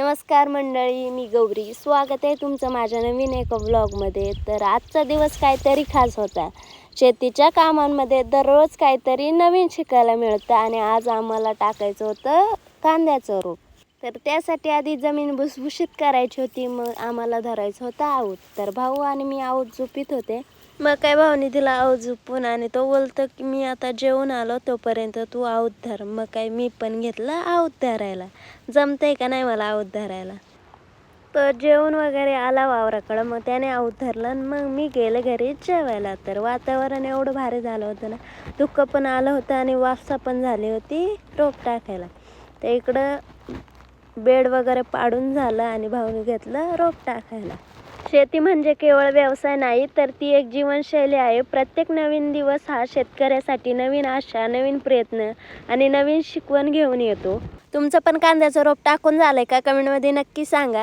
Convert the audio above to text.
नमस्कार मंडळी मी गौरी. स्वागत आहे तुमचं माझ्या नवीन एका ब्लॉगमध्ये तर आजचा दिवस काहीतरी खास होता. शेतीच्या कामांमध्ये दररोज काहीतरी नवीन शिकायला मिळतं आणि आज आम्हाला टाकायचं होतं कांद्याचं रोप. तर त्यासाठी आधी जमीन भुसभुशीत करायची होती मग आम्हाला धरायचं होतं आऊत. तर भाऊ आणि मी आऊत झोपीत होते. मग काय भाऊनी दिला आव झोपून आणि तो बोलतो की मी आता जेवून आलो तोपर्यंत तू आऊत धर. मग काय मी पण घेतलं आऊत धरायला. जमतंय का नाही मला आऊत धरायला? तर जेवण वगैरे आला वावराकडं मग त्याने आऊत धरलं आणि मग मी गेले घरी जेवायला. तर वातावरण एवढं भारी झालं होतं ना. दुःख पण आलं होतं आणि वाफसा पण झाली होती रोप टाकायला. तर इकडं बेड वगैरे पाडून झालं आणि भाऊने घेतलं रोप टाकायला. शेती म्हणजे केवळ व्यवसाय नाही तर ती एक जीवनशैली आहे. प्रत्येक नवीन दिवस हा शेतकऱ्यासाठी नवीन आशा नवीन प्रयत्न आणि नवीन शिकवण घेऊन येतो. तुमचं पण कांद्याचं रोप टाकून झालंय का? कमेंटमध्ये नक्की सांगा.